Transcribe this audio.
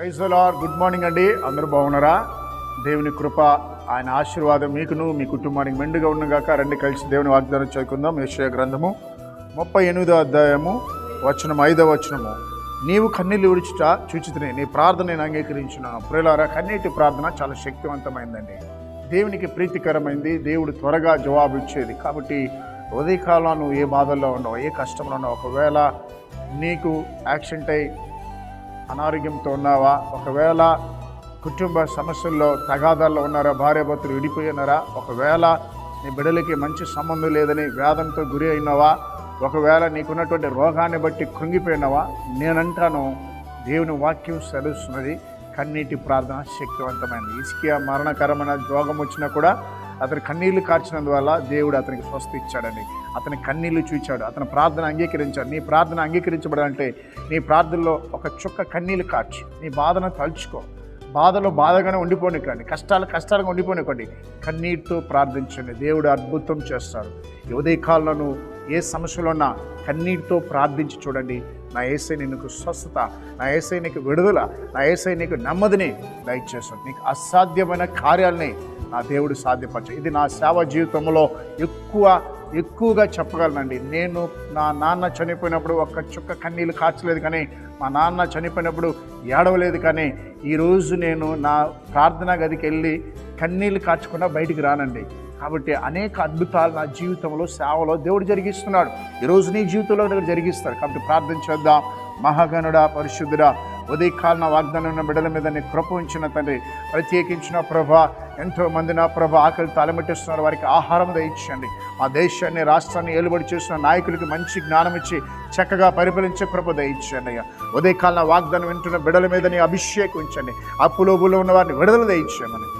ప్రైజ్లార్ good morning అండి. అందరూ బాగున్నారా? దేవుని కృప ఆయన ఆశీర్వాదం మీకును మీ కుటుంబానికి మెండుగా ఉండగాక. రండి కలిసి దేవుని వాగ్దానం చదువుకుందాం యశ్వ గ్రంథము ముప్పై ఎనిమిదో అధ్యాయము వచనం ఐదో వచనము. నీవు కన్నీళ్ళు విడిచిట చూచితనే నీ ప్రార్థన నేను అంగీకరించున్నాను. ప్రియులారా కన్నీటి ప్రార్థన చాలా శక్తివంతమైందండి. దేవునికి ప్రీతికరమైంది. దేవుడు త్వరగా జవాబు ఇచ్చేది. కాబట్టి ఉదయకాలం నువ్వు ఏ బాధల్లో ఉన్నావు ఏ కష్టంలో ఉన్నావు ఒకవేళ నీకు యాక్సిడెంట్ అయి అనారోగ్యంతో ఉన్నావా? ఒకవేళ కుటుంబ సమస్యల్లో తగాదాల్లో ఉన్నారా? భార్యాభర్తలు విడిపోయినారా? ఒకవేళ నీ బిడ్డలకి మంచి సంబంధం లేదని వేదంతో గురి అయినావా? ఒకవేళ నీకున్నటువంటి రోగాన్ని బట్టి కృంగిపోయినావా? నేనంటాను దేవుని వాక్యం సెలవుస్తున్నది. కన్నీటి ప్రార్థన శక్తివంతమైనది ఇసుకియా మరణకరమైన రోగం వచ్చినా కూడా అతని కన్నీళ్ళు కార్చినందువల్ల దేవుడు అతనికి స్వస్థ ఇచ్చాడని అతని కన్నీళ్ళు చూచాడు. అతని ప్రార్థన అంగీకరించాడు. నీ ప్రార్థన అంగీకరించబడాలంటే నీ ప్రార్థనలో ఒక చుక్క కన్నీళ్ళు కార్చు. నీ బాధను తలుచుకో. బాధలో బాధగానే ఉండిపోనికండి. కష్టాలు కష్టాలుగా ఉండిపోనికండి. కన్నీటితో ప్రార్థించండి. దేవుడు అద్భుతం చేస్తాడు. ఈ ఏ సమస్యలో ఉన్నా కన్నీటితో ప్రార్థించి చూడండి. నా ఏసై నీకు స్వస్థత నా ఏసై నీకు విడుదల నా ఏసై నీకు నెమ్మదిని దయచేస్తాడు నీకు అసాధ్యమైన కార్యాలని నా దేవుడు సాధ్యపరచు. ఇది నా సేవ జీవితంలో ఎక్కువ ఎక్కువగా చెప్పగలనండి. నేను నా నాన్న చనిపోయినప్పుడు ఒక్క చుక్క కన్నీళ్ళు కాచలేదు కానీ మా నాన్న చనిపోయినప్పుడు ఏడవలేదు కానీ ఈరోజు నేను నా ప్రార్థనా గదికి వెళ్ళి కన్నీళ్ళు కాచుకుండా బయటికి రానండి. కాబట్టి అనేక అద్భుతాలు నా జీవితంలో సేవలో దేవుడు జరిగిస్తున్నాడు. ఈరోజు నీ జీవితంలో దేవుడు జరిగిస్తాడు కాబట్టి ప్రార్థన చేద్దాం. మహాగణుడా పరిశుద్ధుడా ఉదయకాలన వాగ్దానం ఉన్న బిడ్డల మీద నీ కృప ఉంచిన తండ్రి ప్రత్యేకించిన ప్రభ ఎంతో మంది నా ప్రభ ఆకలి తలమెట్టిస్తున్నారు. వారికి ఆహారం దయచండి మా దేశాన్ని రాష్ట్రాన్ని ఏలుబడి చేసిన నాయకులకి మంచి జ్ఞానం ఇచ్చి చక్కగా పరిపాలించే కృప దయచండి అయ్యా. ఉదయకాలన వాగ్దానం వింటున్న బిడ్డల మీద నీ అభిషేకించండి అప్పులోబులో ఉన్న వారిని విడుదల దయచేయమని